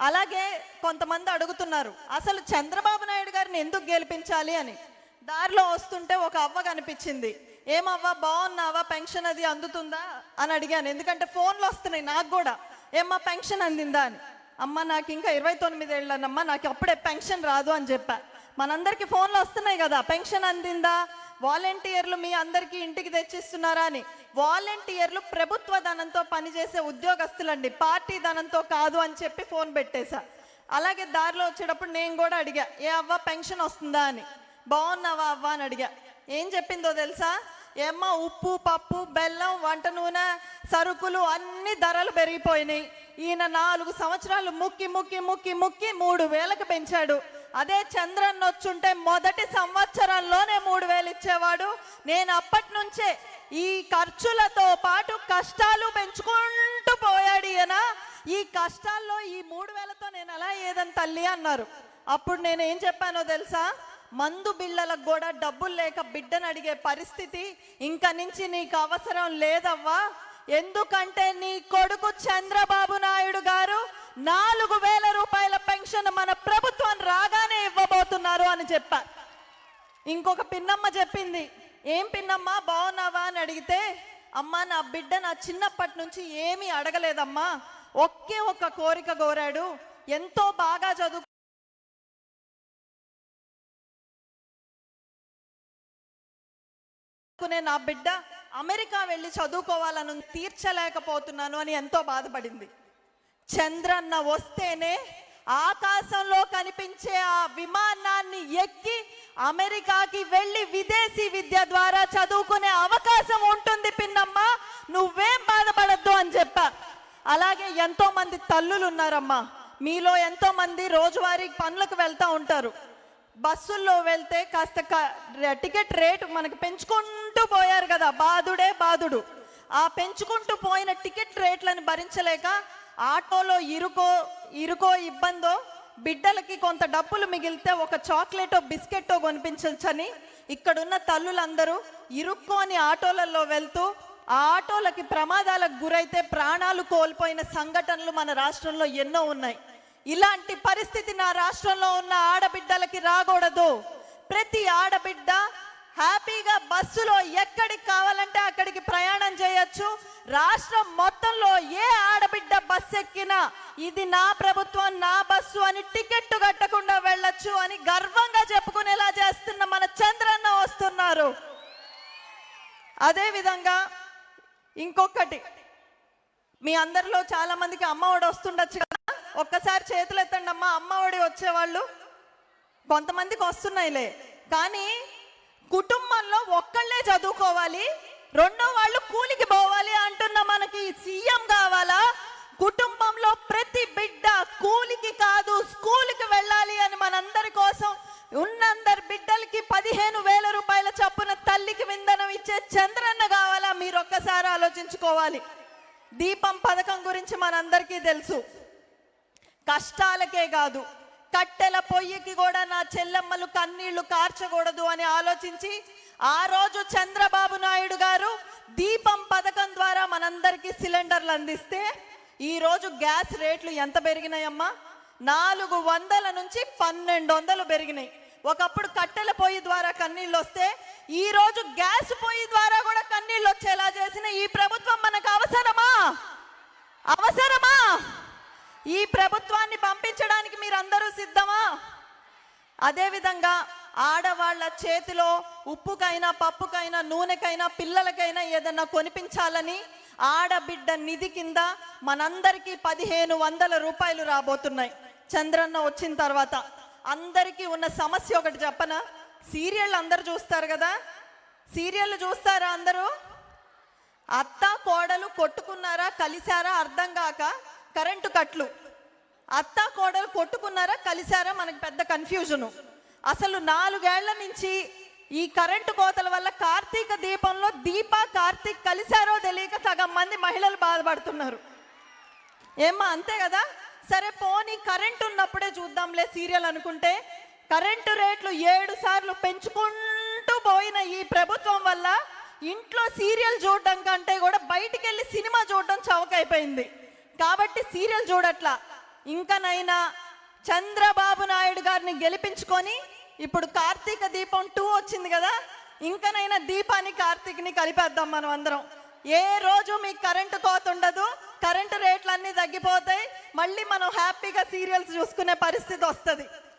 అలాగే కొంతమంది అడుగుతున్నారు అసలు చంద్రబాబు నాయుడు గారిని ఎందుకు గెలిపించాలి? అని. దారిలో వస్తుంటే ఒక అవ్వ కనిపించింది. ఏమవ్వా బాగున్నావా? పెన్షన్ అది అందుతుందా? అని అడిగాను. ఎందుకంటే ఫోన్లు వస్తున్నాయి నాకు కూడా. ఏమ్మా పెన్షన్ అందిందా? అని. అమ్మ నాకు ఇంకా ఇరవై తొమ్మిది ఏళ్ళనమ్మా నాకు అప్పుడే పెన్షన్ రాదు అని చెప్పా. మనందరికీ ఫోన్లు వస్తున్నాయి కదా పెన్షన్ అందిందా? వాలంటీర్లు మీ అందరికీ ఇంటికి తెచ్చిస్తున్నారా? అని. వాలంటీర్లు ప్రభుత్వ ధనంతో పనిచేసే ఉద్యోగస్తులండి. పార్టీ ధనంతో కాదు అని చెప్పి ఫోన్ పెట్టేశా. అలాగే దారిలో వచ్చేటప్పుడు నేను కూడా అడిగా ఏ అవ్వ పెన్షన్ వస్తుందా? అని. బాగున్నావా అవ్వ? అని అడిగా. ఏం చెప్పిందో తెలుసా? ఏమ్మ ఉప్పు పప్పు బెల్లం వంట నూనె సరుకులు అన్ని ధరలు పెరిగిపోయినాయి. ఈయన నాలుగు సంవత్సరాలు ముక్కి ముక్కి ముక్కి ముక్కి మూడు వేలకు పెంచాడు. అదే చంద్రన్ వచ్చుంటే మొదటి సంవత్సరంలోనే మూడు వేలు ఇచ్చేవాడు. నేను అప్పటి నుంచే ఈ ఖర్చులతో పాటు కష్టాలు పెంచుకుంటూ పోయాడు ఈయన. ఈ కష్టాల్లో ఈ మూడు వేలతో నేను ఎలా ఏదని తల్లి అన్నారు. అప్పుడు నేను ఏం చెప్పానో తెలుసా? మందు బిళ్ళలకు కూడా డబ్బులు లేక బిడ్డను అడిగే పరిస్థితి ఇంక నుంచి నీకు అవసరం లేదవ్వా? ఎందుకంటే నీ కొడుకు చంద్రబాబు నాయుడు గారు నాలుగు వేల రూపాయల పెన్షన్ మన ప్రభుత్వం రాగానే ఇవ్వబోతున్నారు అని చెప్పారు. ఇంకొక పిన్నమ్మ చెప్పింది ఏం పిన్నమ్మా బాగున్నావా? అని అడిగితే అమ్మా నా బిడ్డ నా చిన్నప్పటి నుంచి ఏమీ అడగలేదమ్మా. ఒకే ఒక్క కోరిక కోరాడు. ఎంతో బాగా చదువు చదువుకునే నా బిడ్డ అమెరికా వెళ్ళి చదువుకోవాలను తీర్చలేకపోతున్నాను అని ఎంతో బాధపడింది. చంద్రన్న వస్తేనే ఆకాశంలో కనిపించే ఆ విమానాన్ని ఎక్కి అమెరికాకి వెళ్ళి విదేశీ విద్య ద్వారా చదువుకునే అవకాశం ఉంటుంది పిన్నమ్మ. నువ్వేం బాధపడద్దు అని చెప్పా. అలాగే ఎంతో మంది తల్లులు ఉన్నారమ్మా మీలో ఎంతో మంది రోజువారీ పనులకు వెళ్తూ ఉంటారు. బస్సుల్లో వెళ్తే కాస్త క- టికెట్ రేటు మనకు పెంచుకుంటూ పోయారు కదా. బాధుడే బాధుడు ఆ పెంచుకుంటూ పోయిన టికెట్ రేట్లను భరించలేక ఆటోలో ఇరుకో ఇరుకో ఇబ్బందో బిడ్డలకి కొంత డబ్బులు మిగిలితే ఒక చాక్లెటో బిస్కెట్టో కొనిపించవచ్చని ఇక్కడున్న తల్లులందరూ ఇరుక్కోని ఆటోలలో వెళ్తూ ఆ ఆటోలకి ప్రమాదాలకు గురైతే ప్రాణాలు కోల్పోయిన సంఘటనలు మన రాష్ట్రంలో ఎన్నో ఉన్నాయి. ఇలాంటి పరిస్థితి నా రాష్ట్రంలో ఉన్న ఆడబిడ్డలకి రాకూడదు. ప్రతి ఆడబిడ్డ హ్యాపీగా బస్సులో ఎక్కడికి కావాలంటే అక్కడికి ప్రయాణం చేయొచ్చు. రాష్ట్రం మొత్తంలో ఏ ఆడబిడ్డ బస్సు ఎక్కినా ఇది నా ప్రభుత్వం నా బస్సు అని టికెట్ కట్టకుండా వెళ్ళొచ్చు అని గర్వంగా చెప్పుకునేలా చేస్తున్న మన చంద్రన్న వస్తున్నారు. అదే విధంగా ఇంకొకటి మీ అందరిలో చాలా మందికి అమ్మఒడి వస్తుండొచ్చు కదా? ఒక్కసారి చేతులు ఎత్తండి అమ్మ అమ్మఒడి వచ్చేవాళ్ళు కొంతమందికి వస్తున్నాయిలే. కానీ కుటుంబంలో ఒక్కళ్ళే చదువుకోవాలి రెండో వాళ్ళు కూలికి పోవాలి అంటున్న మనకి సీఎం కావాలా? కుటుంబంలో ప్రతి బిడ్డ కూలికి కాదు స్కూల్కి వెళ్ళాలి అని మనందరి కోసం ఉన్నందరి బిడ్డలకి పదిహేను వేల రూపాయల చప్పున తల్లికి విందనం ఇచ్చే చంద్రన్న కావాలా? మీరు ఒక్కసారి ఆలోచించుకోవాలి. దీపం పథకం గురించి మనందరికీ తెలుసు. కష్టాలకే కాదు కట్టెల పొయ్యికి కూడా నా చెల్లెమ్మలు కన్నీళ్ళు కార్చకూడదు అని ఆలోచించి ఆ రోజు చంద్రబాబు నాయుడు గారు దీపం పథకం ద్వారా మనందరికీ సిలిండర్లు అందిస్తే ఈ రోజు గ్యాస్ రేట్లు ఎంత పెరిగినాయమ్మా? నాలుగు వందల నుంచి పన్నెండు వందలు పెరిగినాయి. ఒకప్పుడు కట్టెల పొయ్యి ద్వారా కన్నీళ్ళు వస్తే ఈ రోజు గ్యాస్ పొయ్యి ద్వారా కూడా కన్నీళ్ళు వచ్చేలా చేసిన ఈ ప్రభుత్వం మనకు అవసరం ఈ ప్రభుత్వాన్ని పంపించడానికి మీరందరూ సిద్ధమా? అదేవిధంగా ఆడవాళ్ళ చేతిలో ఉప్పుకైనా పప్పుకైనా నూనెకైనా పిల్లలకైనా ఏదన్నా కొనిపించాలని ఆడబిడ్డ నిధి కింద మనందరికీ పదిహేను వందల రూపాయలు రాబోతున్నాయి. చంద్రన్న వచ్చిన తర్వాత అందరికీ ఉన్న సమస్య ఒకటి చెప్పనా? సీరియల్ అందరు చూస్తారు కదా? సీరియల్ చూస్తారా అందరూ? అత్త కోడలు కొట్టుకున్నారా కలిశారా అర్థం కాక కరెంటు కట్లు. అత్త కోడలు కొట్టుకున్నారా కలిశారా? మనకు పెద్ద కన్ఫ్యూజను అసలు నాలుగేళ్ళ నుంచి ఈ కరెంటు కోతల వల్ల కార్తీక దీపంలో దీప కార్తీక్ కలిశారో తెలియక సగం మంది మహిళలు బాధపడుతున్నారు. ఏమ్మా అంతే కదా? సరే పోనీ కరెంట్ ఉన్నప్పుడే చూద్దాంలే సీరియల్ అనుకుంటే. కరెంటు రేట్లు ఏడు సార్లు పెంచుకుంటూ పోయిన ఈ ప్రభుత్వం వల్ల ఇంట్లో సీరియల్ చూడడం కంటే కూడా బయటికి వెళ్ళి సినిమా చూడడం చవకైపోయింది. కాబట్టి సీరియల్ చూడట్లా. ఇంకనైనా చంద్రబాబు నాయుడు గారిని గెలిపించుకొని ఇప్పుడు కార్తీక దీపం టూ వచ్చింది కదా ఇంకనైనా దీపాన్ని కార్తీక్ని కలిపేద్దాం మనం అందరం. ఏ రోజు మీకు కరెంటు కోత ఉండదు కరెంటు రేట్లు అన్నీ తగ్గిపోతాయి మళ్ళీ మనం హ్యాపీగా సీరియల్స్ చూసుకునే పరిస్థితి వస్తుంది.